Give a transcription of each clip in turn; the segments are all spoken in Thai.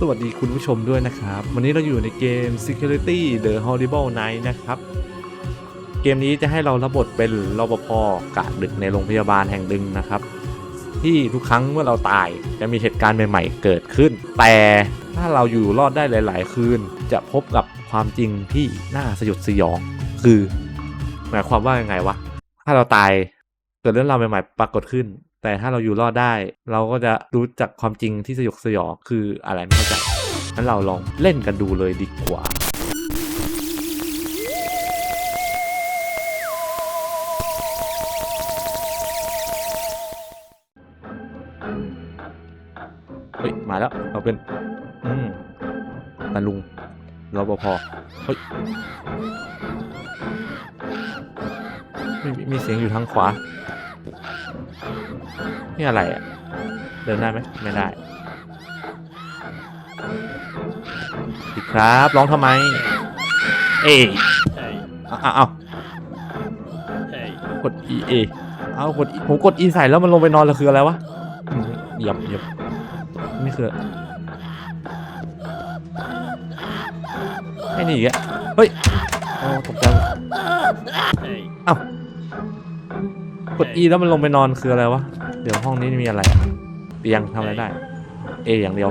สวัสดีคุณผู้ชมด้วยนะครับ วันนี้เราอยู่ในเกม Security The Horrible Night นะครับ เกมนี้จะให้เรารับบทเป็นรปภกะดึกในโรงพยาบาลแห่งหนึ่งนะครับ ที่ทุกครั้งเมื่อเราตายจะมีเหตุการณ์ใหม่ๆเกิดขึ้น แต่ถ้าเราอยู่รอดได้หลาย ๆ คืน จะพบกับความจริงที่น่าสยดสยอง คือ หมายความว่ายังไงวะถ้าเราตายเกิดเรื่องราวใหม่ ๆ ปรากฏขึ้น แต่ถ้าเราอยู่รอดได้ เราก็จะรู้จักความจริงที่สยดสยองคืออะไรไม่เข้าใจงั้นเราลองเล่นกันดูเลยดีกว่าเฮ้ยมาแล้วเราเป็นอืมตาลุงรปภเฮ้ยมีมีมีเสียงอยู่ทางขวา นี่อะไรอะเดินได้ไหมไม่ได้ผิดครับร้องทำไม เอ้ย Hey, เอาเอาเอา hey, กด E A เอากด E ผมกด E ใส่แล้วมันลงไปนอนแล้วคืออะไรวะอืมเหยียบเหยียบนี่คือไอ้นี่อีกอะเฮ้ยโอ้ตกใจหมด hey, เอ้ากด E แล้วมันลงไปนอนคืออะไรวะ เดี๋ยวห้องนี้มีอะไรอะเตียงทำอะไรได้ A อย่างเดียว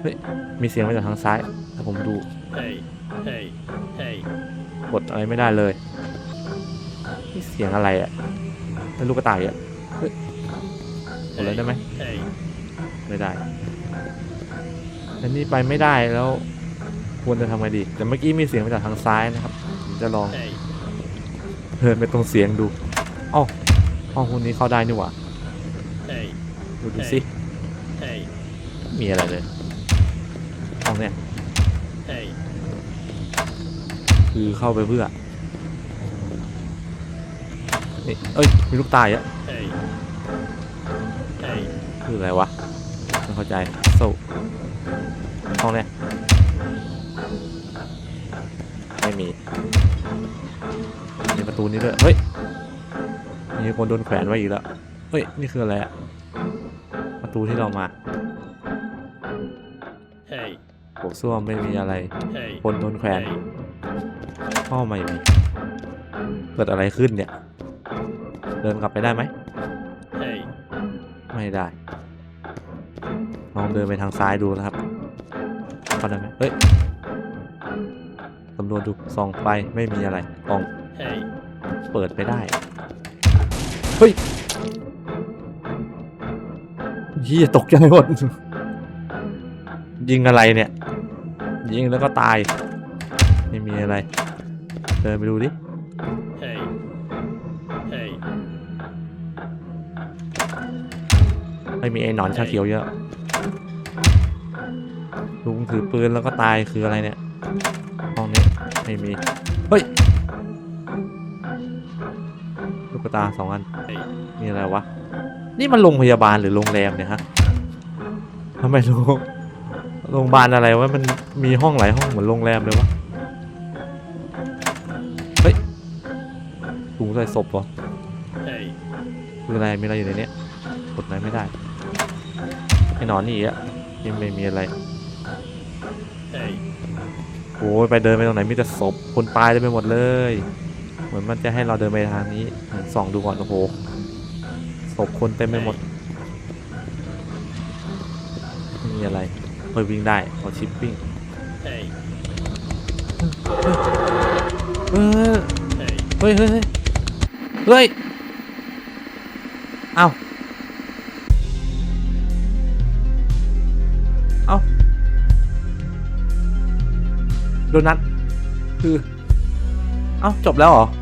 เฮ้ย มีเสียงมาจากทางซ้าย ถ้าผมดู hey, hey, hey, กดอะไรไม่ได้เลยนี่เสียงอะไรอะ่ะเป็นลูกกระต่ายอะ่ะเฮ้ยกดอะไรได้ไหม hey, ไม่ได้อันนี้ไปไม่ได้แล้ว ควรจะทำไงดี แต่เมื่อกี้มีเสียงมาจากทางซ้ายนะครับผมจะลอง hey, เดินไปตรงเสียงดูเอ้าห้องคุณนี้เข้าได้นี่หว่า hey, ดูดูสิ hey, ไม่มีอะไรเลยห้องเนี้ย hey, คือเข้าไปเพื่อนี่เอ้ยมีลูกตายอะ hey, hey, คืออะไรวะไม่เข้าใจโซ่ห้องเนี้ยไม่มีมี ประตูนี้ด้วยเฮ้ยมีคนโดนแขวนไว้อีกแล้วเฮ้ยนี่คืออะไรอะประตูที่เรามา hey, โถส้วมไม่มีอะไร hey, คนโดนแขวน hey, ก็ไม่มีเกิดอะไรขึ้นเนี่ย เดินกลับไปได้ไหม hey, ไม่ได้ ลองเดินไปทางซ้ายดูนะครับเข้าได้ไหมเฮ้ยสำรวจดูส่องไปไม่มีอะไรกล่อง hey, เปิดไปได้ เฮ้ยเฮียตกใจหมด ยิงอะไรเนี่ย ยิงแล้วก็ตาย ไม่มีอะไร เดินไปดูดิ hey, hey, ไม่มีไอ้หนอนชาเขียวเยอะ ลุงถือปืนแล้วก็ตายคืออะไรเนี่ย ห้องนี้ไม่มี เฮ้ย ตาสองอัน hey, มีอะไรวะ นี่มันโรงพยาบาลหรือโรงแรมเนี่ยฮะทำไมโรงโรงพยาบาลอะไรวะมันมีห้องหลายห้องเหมือนโรงแรมเลยวะเฮ้ยถุงใส่ศพวะ hey, คืออะไรมีอะไรอยู่ในเนี้ยกดอะไรไม่ได้ไอ้หนอนนี่อีกอะยังไม่มีอะไร hey, โอ้ยไปเดินไปตรงไหนมีแต่ศพคนตายเต็มไปหมดเลย เหมือนมันจะให้เราเดินไปทางนี้ส่องดูก่อนโอ้โหศพคนเต็มไปหมดไม่มีอะไรเฮ้ยวิ่งได้ขอชิปปิ้ง hey, เออ hey, เฮ้ยเฮ้ยเฮ้ยเฮ้ยเอาเอาโดนัทคือเอ้าจบแล้วเหรออื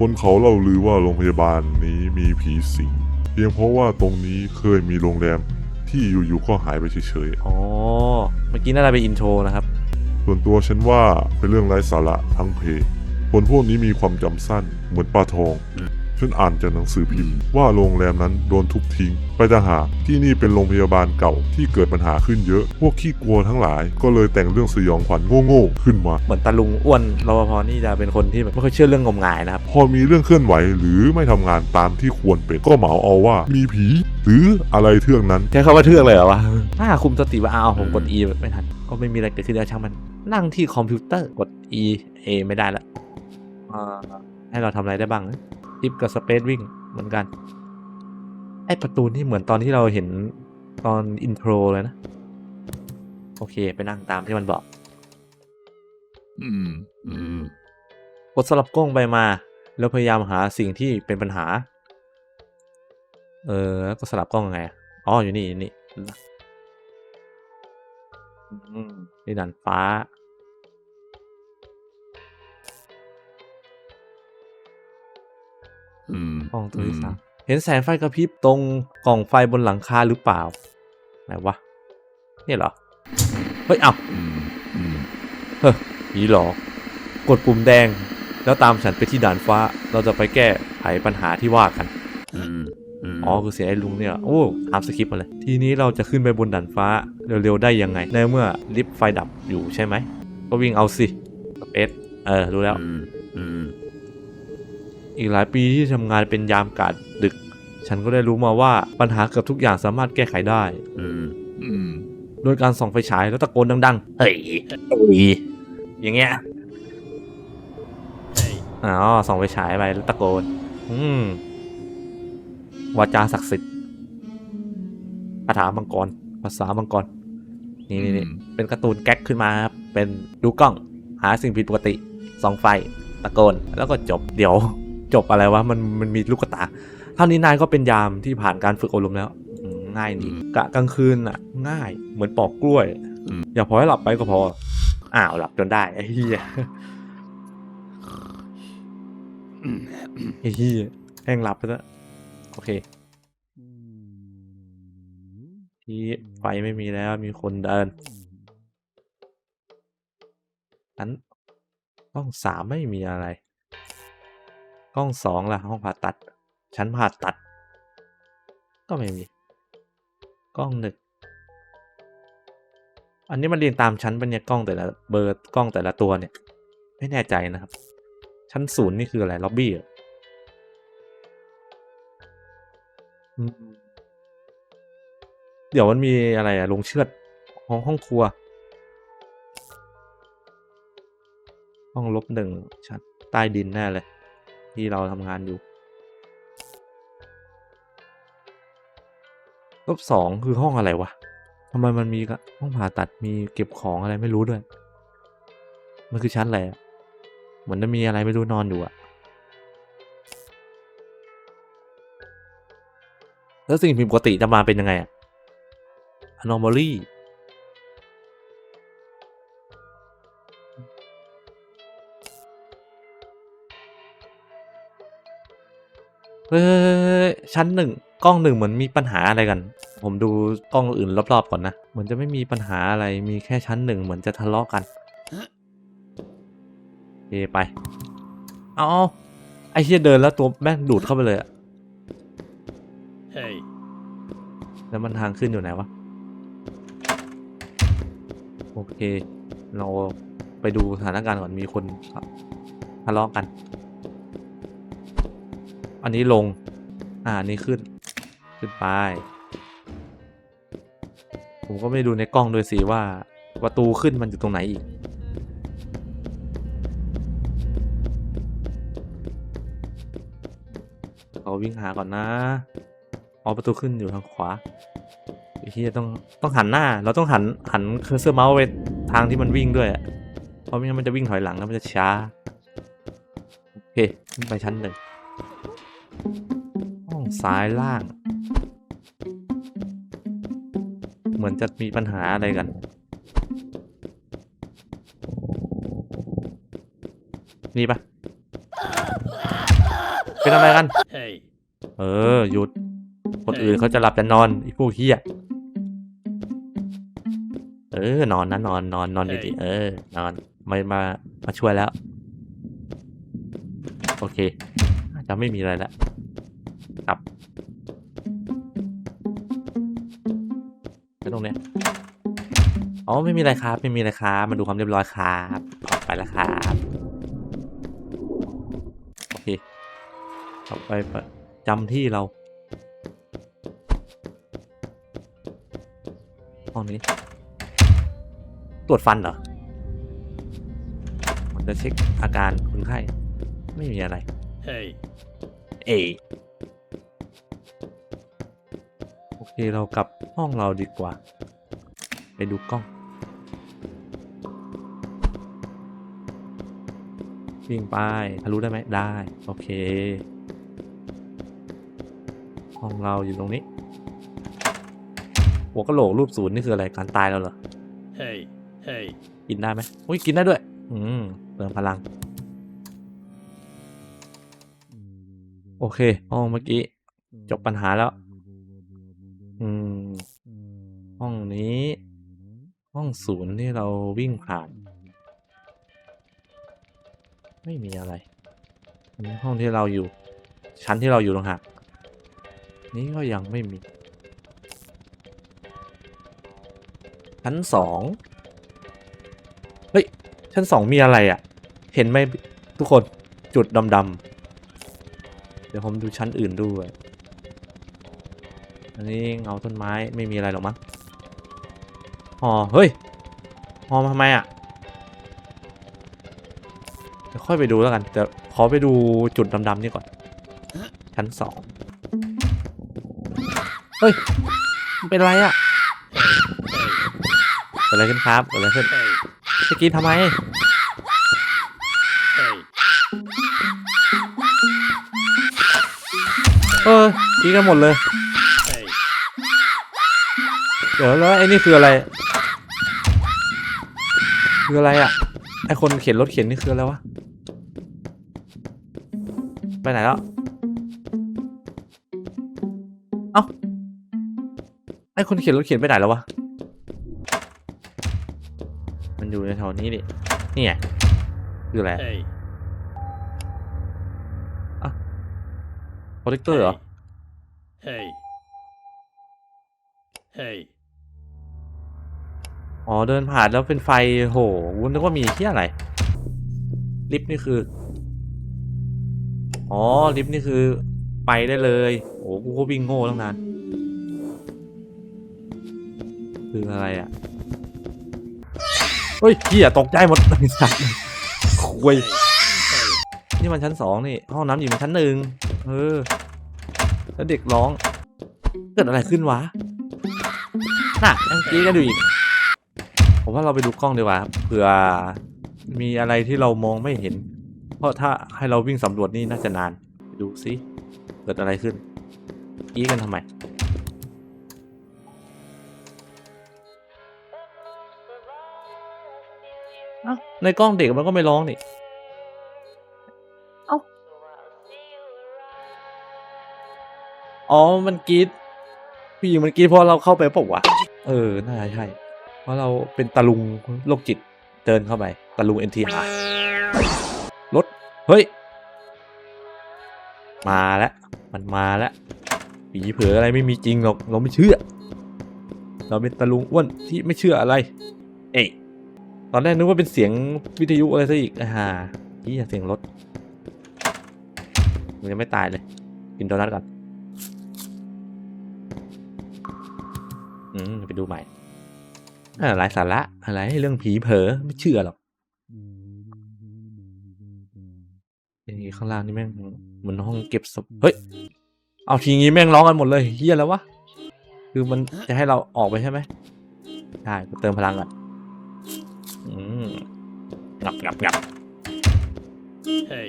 คนเขาเล่าลือว่าโรงพยาบาลนี้มีผีสิง เพียงเพราะว่าตรงนี้เคยมีโรงแรมที่อยู่ๆก็หายไปเฉยอ๋อ เมื่อกี้น่าจะเป็นอินโทรนะครับ ๆ ส่วนตัวฉันว่าเป็นเรื่องไร้สาระทั้งเพคนพวกนี้มีความจำสั้นเหมือนปลาทองอ ฉันอ่านจากหนังสือพิมพ์ว่าโรงแรมนั้นโดนทุบทิ้ง ไปต่างหากที่นี่เป็นโรงพยาบาลเก่าที่เกิดปัญหาขึ้นเยอะ พวกขี้กลัวทั้งหลาย ก็เลยแต่งเรื่องสยองขวัญโง่ๆขึ้นมา เหมือนตาลุงอ้วนรปภนี่จะเป็นคนที่แบบไม่ค่อยเชื่อเรื่องงมงายนะครับ พอมีเรื่องเคลื่อนไหวหรือไม่ทำงานตามที่ควรเป็นก็เหมาเอาว่ามีผี หรืออะไรเทื่องนั้นใช้คำว่าเทือกเลยเหรอวะถ้าคุมสติว่าอ้าวผมกด E ไม่ทัน ก็ไม่มีอะไรเกิดขึ้นแล้วช่างมัน นั่งที่คอมพิวเตอร์กด E A ไม่ได้ละอ่าให้เราทำอะไรได้บ้างนะ ทิปกับสเปซวิ่งเหมือนกัน ไอประตูนี่เหมือนตอนที่เราเห็นตอนอินโทรเลยนะ โอเค ไปนั่งตามที่มันบอก อืม อืมกดสลับกล้องไปมา แล้วพยายามหาสิ่งที่เป็นปัญหา เออแล้วก็สลับกล้องยังไงอะอ๋ออยู่นี่อยู่นี่อืมนี่ดันฟ้า ห้องตัวที่สามเห็นแสงไฟกระพริบตรงกล่องไฟบนหลังคาหรือเปล่าไหนวะเนี่ยเหรอเฮ้ยเอ้าอืมอืมเฮ้ยผีหลอก กดปุ่มแดง แล้วตามฉันไปที่ด่านฟ้า เราจะไปแก้ไขปัญหาที่ว่ากันอืมอืมอ๋อคือเสียงไอ้ลุงเนี่ยโอ้ตามสคริปต์มาเลย ทีนี้เราจะขึ้นไปบนด่านฟ้าเร็วๆได้ยังไงในเมื่อลิฟต์ไฟดับอยู่ใช่ไหมก็วิ่งเอาสิสเปซเออรู้แล้ว อืมอืมอีกหลายปีที่ทำงานเป็นยามกาดดึก ฉันก็ได้รู้มาว่าปัญหาเกือบทุกอย่างสามารถแก้ไขได้ อืมอืมโดยการส่องไฟฉายแล้วตะโกนดังๆเฮ้ยเฮ้ยอย่างเงี้ยเฮ้ยอ๋อส่องไฟฉายไปแล้วตะโกน อืมวาจาศักดิ์สิทธิ์คาถามังกรภาษามังกร นี่นี่นี่อืมเป็นการ์ตูนแก๊กขึ้นมาครับเป็นดูกล้อง หาสิ่งผิดปกติส่องไฟ ตะโกน แล้วก็จบเดี๋ยว จบอะไรวะมันมันมีลูกตาเท่านี้นายก็เป็นยามที่ผ่านการฝึกอบรมแล้วอืมง่ายดีกะกลางคืนอะ ง่ายเหมือนปอกกล้วยอย่าพอให้หลับไปก็พอ อ้าวหลับจนได้ไอ้เหี้ยไอ้เหี้ยแห้งหลับไปแล้วโอเค ที่ไฟไม่มีแล้วมีคนเดินนั้นกล้องสามไม่มีอะไร กล้องสองล่ะ ห้องผ่าตัด ชั้นผ่าตัด ก็ไม่มี กล้องหนึ่ง อันนี้มันเรียงตามชั้นเป็นเนี่ยกล้องแต่ละเบอร์กล้องแต่ละตัวเนี่ย ไม่แน่ใจนะครับ ชั้นศูนย์นี่คืออะไร ล็อบบี้เหรอเดี๋ยวมันมีอะไรอะลงเชือดห้องห้องครัว ห้องลบหนึ่งชั้นใต้ดินแน่เลย ที่เราทำงานอยู่ลบสองคือห้องอะไรวะทำไมมันมีกะห้องผ่าตัดมีเก็บของอะไรไม่รู้ด้วย มันคือชั้นอะไรอะเหมือนจะมีอะไรไม่รู้นอนอยู่อะแล้วสิ่งผิดปกติจะมาเป็นยังไงอะ anomaly ฮ้ยชั้นหนึ่งกล้องหนึ่งเหมือนมีปัญหาอะไรกัน ผมดูกล้องอื่นรอบๆก่อนนะ เหมือนจะไม่มีปัญหาอะไรมีแค่ชั้นหนึ่งเหมือนจะทะเลาะกันเอไป เอาไอ้เฮียเดินแล้วตัวแม่งดูดเข้าไปเลยอะเฮ้ยแล้วมันทางขึ้นอยู่ไหนวะ โอเค เราไปดูสถานการณ์ก่อนมีคนทะเลาะกัน อันนี้ลง อ่านี้ขึ้น ขึ้นไป ผมก็ไม่ดูในกล้องด้วยสิว่าประตูขึ้นมันอยู่ตรงไหนอีกเราวิ่งหาก่อนนะ อ๋อประตูขึ้นอยู่ทางขวาไอ้ที่ต้องต้องหันหน้า เราต้องหันหันเคอร์เซอร์เมาส์ไปทางที่มันวิ่งด้วย เพราะไม่งั้นมันจะวิ่งถอยหลังแล้วมันจะช้า โอเคขึ้นไปชั้นหนึ่ง ซ้ายล่าง เหมือนจะมีปัญหาอะไรกัน นี่ปะเป็นอะไรกันเฮ้ยเออ หยุด คนอื่นเขาจะหลับจะนอนไอีพวกเฮียเออนอนนะนอนนอนนอนดีๆเออ นอนมามามาช่วยแล้ว โอเค จะไม่มีอะไรแล้ว ครับไปตรงเนี้ยอ๋อไม่มีอะไรครับไม่มีอะไรครับมาดูความเรียบร้อยครับออกไปแล้วครับโอเคต่อไปประจำที่เราห้องนี้ ตรวจฟันเหรอมันจะเช็คอาการคนไข้ไม่มีอะไร Hey. เอโอ เคเรากลับห้องเราดีกว่า ไปดูกล้องวิ่งไปทะลุได้ไหมได้ โอเค ห้องเราอยู่ตรงนี้ หัวกะโหลกรูปศูนย์นี่คืออะไรการตายแล้วเหรอ Hey. Hey. กินได้ไหมอุ้ยกินได้ด้วย อืมเติมพลัง โอเค ห้องเมื่อกี้ จบปัญหาแล้ว อืม ห้องนี้ ห้อง ศูนย์ที่เราวิ่งผ่าน ไม่มีอะไรอันนี้ห้องที่เราอยู่ ชั้นที่เราอยู่ตรงหากนี้ก็ยังไม่มี ชั้นสองเฮ้ย ชั้นสองมีอะไรอะ่ะ เห็นไหมทุกคนจุดดำๆ เดี๋ยวผมดูชั้นอื่นด้วย อันนี้เงาต้นไม้ไม่มีอะไรหรอกมั้งอ๋อ เฮ้ย หอมาทำไมอะ่ะเดี๋ยวค่อยไปดูแล้วกันแต่ขอไปดูจุดดำๆนี่ก่อน ชั้นสองเฮ้ยเป็นไรอะ่ะเกิดอะไรขึ้นครับเกิดอะไรขึ้น Hey. จะกินทำไมเออกินกันหมดเลย เดี๋ยวแล้วไอ้นี่คืออะไร คืออะไรอะ ไอคนเข็นรถเข็นนี่คืออะไรวะ ไปไหนแล้ว เอ้า ไอคนเข็นรถเข็นไปไหนแล้ววะ มันอยู่ในแถวนี้ดิ นี่ไง คืออะไร Hey. โปรเจคเตอร์เหรอ Hey. Hey. อ๋อเดินผ่านแล้วเป็นไฟโหวุ้นนึกว่ามีที่อะไร ลิฟต์นี่คือ อ๋อลิฟต์นี่คือ ไปได้เลยโอ้กูก็วิ่งโง่ตั้งนานคืออะไรอะเฮ้ยเหี้ยตกใจหมดไอ้สัตว์คุยนี่มันชั้นสองนี่ห้องน้ำอยู่มันชั้นหนึ่งเออแล้วเด็กร้อง เกิดอะไรขึ้นวะน่ะยังกี้กันอยู่อีก ผมว่าเราไปดูกล้องดีกว่าครับเผื่อมีอะไรที่เรามองไม่เห็น เพราะถ้าให้เราวิ่งสำรวจนี่น่าจะนานไปดูสิเกิดอะไรขึ้นกรี้กันทำไมเอ้าในกล้องเด็กมันก็ไม่ร้องนี่เอ้าอ๋อ มันกรีดผู้หญิงมันกรีดเพราะเราเข้าไปเปล่าวะ เออ น่าจะใช่ เพราะเราเป็นตะลุงโรคจิตเดินเข้าไปตะลุง NTR รถ เฮ้ย มาแล้ว มันมาแล้วผีเผืออะไรไม่มีจริงหรอก เราไม่เชื่อ เราเป็นตะลุงอ้วนที่ไม่เชื่ออะไร เอ้ยตอนแรกนึกว่าเป็นเสียงวิทยุอะไรซะอีกอ่าฮะนี่เสียงรถ มันยังไม่ตายเลย กินโดนัทก่อน อืม ไปดูใหม่ อะไรสาระอะไรเรื่องผีเผลอไม่เชื่อหรอกอย่างนี้ข้างล่างนี่แม่งเหมือนห้องเก็บศพเฮ้ยเอาทีงี้แม่งร้องกันหมดเลยเฮียแล้ววะคือมันจะให้เราออกไปใช่ไหมใช่กูเติมพลังก่อนอืมงับงับงับ Hey.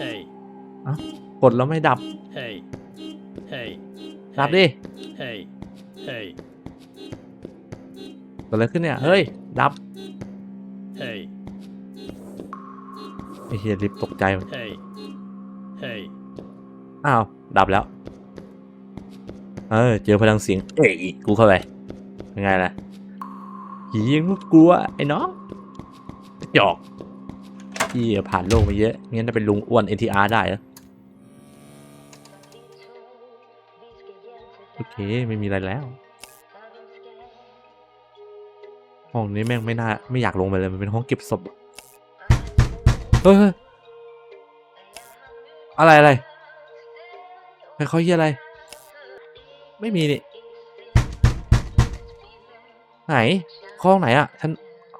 Hey. กดแล้วไม่ดับ Hey. Hey. ดับดิ Hey. Hey. เกิดอะไรขึ้นเนี่ย เฮ้ย ดับ Hey. ไอเฮียลิฟต์ตกใจหมด Hey. Hey. อ้าว ดับแล้ว เออ เจอพลังเสียง เอ้ยกูเข้าไปยังไงล่ะผียังไม่กลัวไอ้น้องกระจอกพี่ผ่านโลกมาเยอะงั้นจะเป็นลุงอ้วน NTR ได้เหรอโอเค ไม่มีอะไรแล้ว ห้องนี้แม่งไม่น่าไม่อยากลงไปเลยมันเป็นห้องเก็บศพเฮ้ยอะไรอะไรใครเขาเฮียอะไร ไม่มีนี่ไหนห้องไหนอะชั้น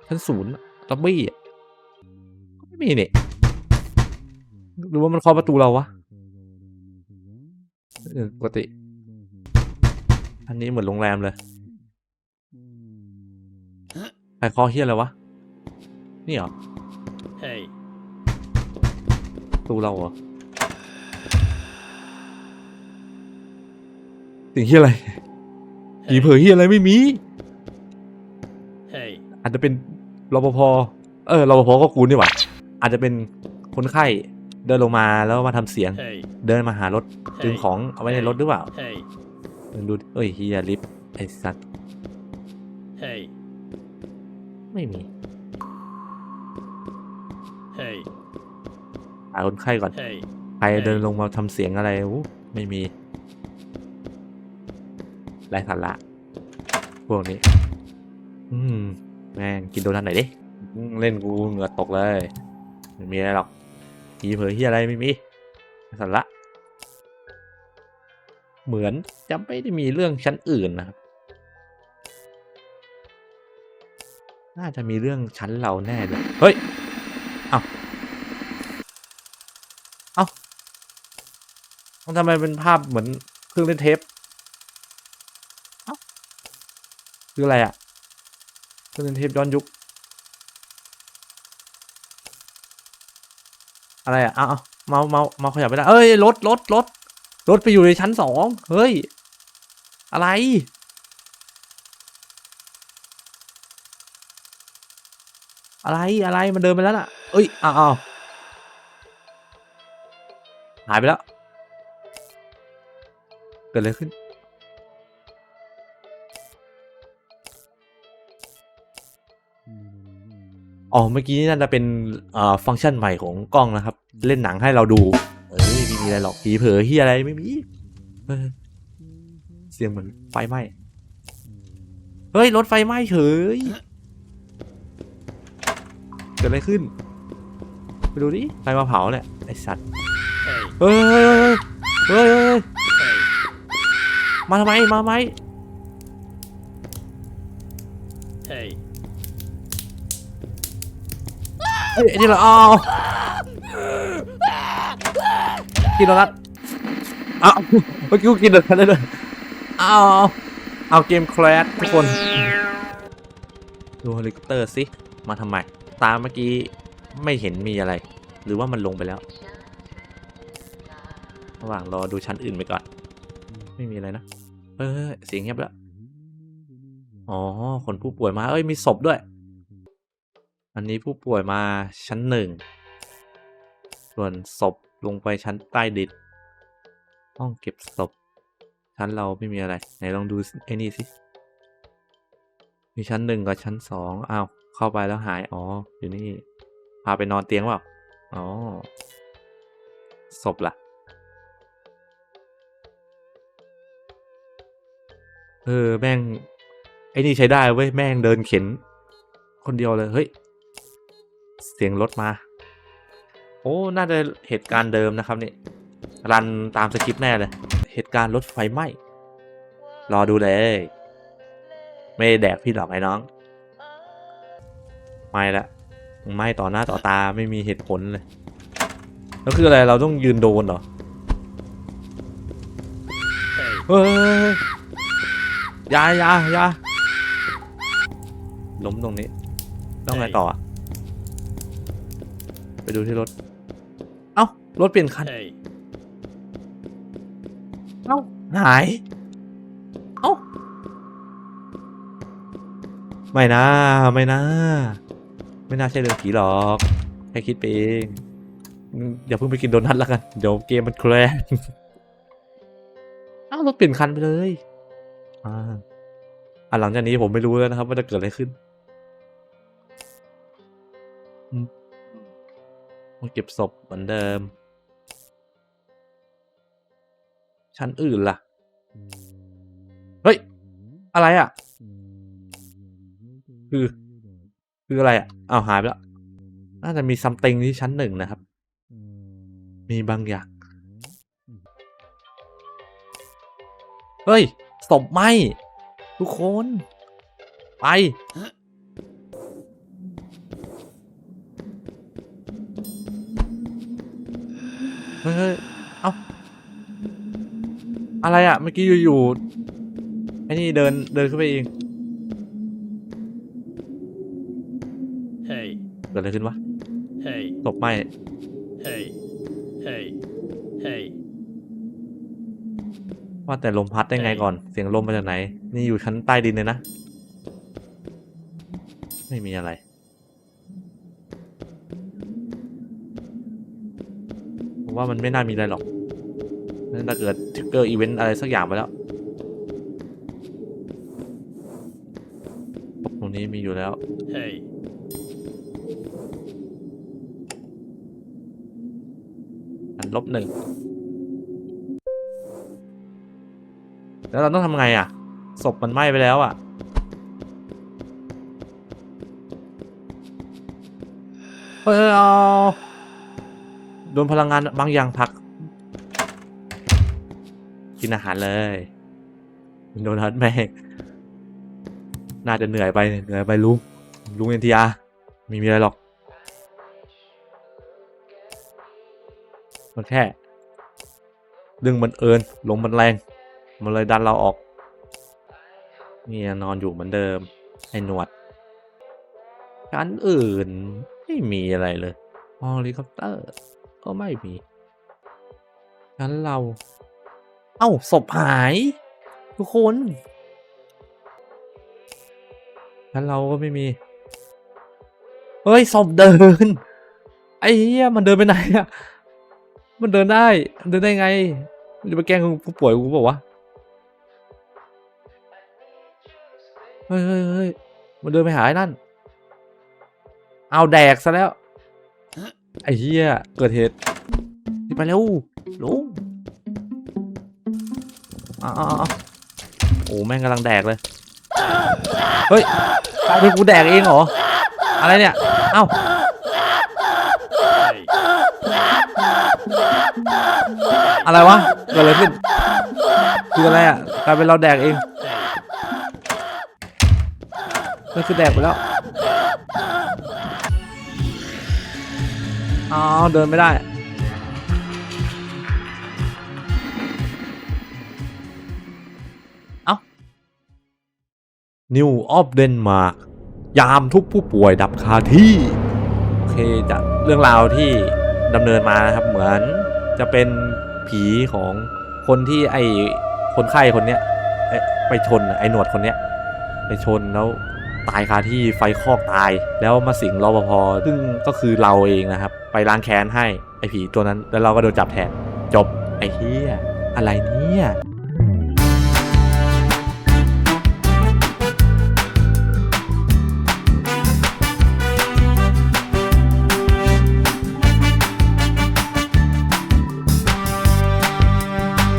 ชั้นศูนย์ล็อบบี้อะไม่มีนี่หรือว่ามันเคาะประตูเราวะปกติอันนี้เหมือนโรงแรมเลย ใครเคาะเฮียอะไรวะ นี่เหรอ Hey. ประตูเราเหรอสิ่งเฮียอะไรผีเผยเฮียอะไรไม่มี Hey. อาจจะเป็นรปภ เออรปภก็กูนี่หว่า อาจจะเป็นคนไข้เดินลงมาแล้วมาทำเสียง Hey. เดินมาหารถจึงของเอาไว้ในรถหรือเปล่า Hey. มึงดูดิเอ้ยเฮียลิฟต์ไอสัตว์ Hey. ไม่มี Hey. หาคนไข้ก่อน Hey. ใครเดินลงมาทำเสียงอะไรอู้ไม่มีไรสาระพวกนี้ อืม แม่งกินโดนัทหน่อยดิอืมเล่นกูเหงื่อตกเลย ไม่มีอะไรหรอกผีเผยที่อะไรไม่มีไร้สาระเหมือนจะไม่ได้มีเรื่องชั้นอื่นนะครับ น่าจะมีเรื่องชั้นเราแน่เลยเฮ้ย เอ้าเอ้าทำไมเป็นภาพเหมือนเครื่องเล่นเทปเอ้าคืออะไรอะเครื่องเล่นเทปย้อนยุค อะไรอะเอ้าเอาเมาเมาเมาขยับไม่ได้ เอ้ยรถรถรถรถไปอยู่ในชั้นสอง เฮ้ย อะไร อะไรอะไรมันเดินไปแล้วน่ะ เอ้ยอ้าวหายไปแล้ว เกิดอะไรขึ้น อ๋อ เมื่อกี้นี่น่าจะเป็นฟังก์ชันใหม่ของกล้องนะครับ เล่นหนังให้เราดู เอ้ยไม่มีอะไรหรอกผีเผลอเฮียอะไรไม่มีเออเสียงเหมือนไฟไหม้ เฮ้ย รถไฟไหม้เฉย เกิดอะไรขึ้น ไปดูดิใครมาเผาเนี่ยไอสัตว์ Hey. เฮ้ยเฮ้ยเฮ้ยเฮ้ย Hey. มาทำไมมาทำไม Hey. เฮ้ยไอ้นี่เหรออ้าวกินโดนัทอ้าวเมื่อกี้กูกินโดนัทได้เลยอ้าวเอาเกมแคลสทุกคน ดูเฮลิคอปเตอร์สิ มาทำไม ตามเมื่อกี้ไม่เห็นมีอะไร หรือว่ามันลงไปแล้วระหว่างรอดูชั้นอื่นไปก่อน ไม่มีอะไรนะ เออเสียงเงียบแล้ว อ๋อ คนผู้ป่วยมา เอ้ย มีศพด้วย อันนี้ผู้ป่วยมาชั้นหนึ่ง ส่วนศพลงไปชั้นใต้ดิน ห้องเก็บศพ ชั้นเราไม่มีอะไร ไหนลองดูไอ้นี่สิ มีชั้นหนึ่งกับชั้นสองอ้าวเข้าไปแล้วหาย อ๋อ อยู่นี่ พาไปนอนเตียงเปล่า อ๋อ ศพล่ะ เออ แม่ง ไอ้นี่ใช้ได้เว้ย แม่งเดินเข็น คนเดียวเลย เฮ้ย เสียงรถมา โอ้ น่าจะเหตุการณ์เดิมนะครับนี่ รันตามสคริปต์แน่เลย เหตุการณ์รถไฟไหม้ รอดูเลย ไม่ได้แดกพี่หรอกไอ้น้อง ไม่ละไม่ต่อหน้าต่อตาไม่มีเหตุผลเลย แล้วคืออะไรเราต้องยืนโดนเหรอเฮ้ยยายายาล้มตรงนี้ ต้องไงต่ออะไปดูที่รถ เอ้ารถเปลี่ยนคัน เอ้าหาย เอ้า ไม่นะไม่นะ ไม่น่าใช่เรื่องผีหรอกแค่คิดไปเองอย่าเพิ่งไปกินโดนัทแล้วกัน เดี๋ยวเกมมันแคลนอ้ารถเปลี่ยนคันไปเลยอ่าอะหลังจากนี้ผมไม่รู้แล้วนะครับ ว่าจะเกิดอะไรขึ้นมมาเก็บศพเหมือนเดิม ชั้นอื่นล่ะ เฮ้ย อะไรอะ คือ คืออะไรอะอ้าวหายไปแล้ว น่าจะมีซัมติงที่ชั้นหนึ่งนะครับ มีบางอย่าง เฮ้ยศพไหมทุกคน ไปเฮ้ยเฮ้ยเอ้า อะไรอะเมื่อกี้อยู่ๆไอ้นี่เดินเดินขึ้นไปเอง กิดอะไรขึ้นวะ hey, ศพไหม hey, hey, hey. ว่าแต่ลมพัดได้ไงก่อน เสียงลมมาจากไหน นี่อยู่ชั้นใต้ดินเลยนะ ไม่มีอะไร ผมว่ามันไม่น่ามีอะไรหรอกน่าจะเกิดทิกเกอร์อีเวนต์อะไรสักอย่างไปแล้วตรงนี้มีอยู่แล้ว Hey, อัน ลบหนึ่งแล้วเราต้องทำไงอะ ศพมันไหม้ไปแล้วอะ เฮ้ยเอาโดนพลังงานบางอย่างผลัก กินอาหารเลยโดนฮัทแม่น่าจะเหนื่อยไปเหนื่อยไปลุงลุงเอ็นทีอาไม่มีอะไรหรอก มันแค่ ดึงมันเอินลมมันแรง มันเลยดันเราออกนี่นอนอยู่เหมือนเดิม ไอ้หนวดชั้นอื่นไม่มีอะไรเลยฮอลิคอปเตอร์ก็ไม่มีชั้นเรา เอ้าศพหาย ทุกคนชั้นเราก็ไม่มี เฮ้ยศพเดิน ไอ้เหี้ยมันเดินไปไหนอะ มันเดินได้มันเดินได้ไงมันจะไปแกล้งผู้ป่วยกูบอกว่าวะเฮ้ยเฮ้ยเฮ้ยมันเดินไปหาไอ้นั่น เอาแดกซะแล้ว ไอ้เหี้ย เกิดเหตุไปเร็วลุงอ้าวโอ้แม่งกำลังแดกเลย เฮ้ยกลายเป็นกูแดกเองเหรอ อะไรเนี่ย เอ้า อะไรวะเกิดอะไรขึ้นคืออะไรอะกลายเป็นเราแดกเอง hey. ก็คือแดกไปแล้วอ้าวเดินไม่ได้เอ้า New of Denmark ยามทุกผู้ป่วยดับคาที่ โอเคจะเรื่องราวที่ดำเนินมานะครับเหมือน จะเป็นผีของคนที่ไอคนไข้คนเนี้ยไปชนไอหนวดคนเนี้ยไปชนแล้วตายคาที่ไฟคอกตาย แล้วมาสิงรปภซึ่งก็คือเราเองนะครับ ไปล้างแค้นให้ไอผีตัวนั้นแล้วเราก็โดนจับแทนจบไอเฮียอะไรเนี่ย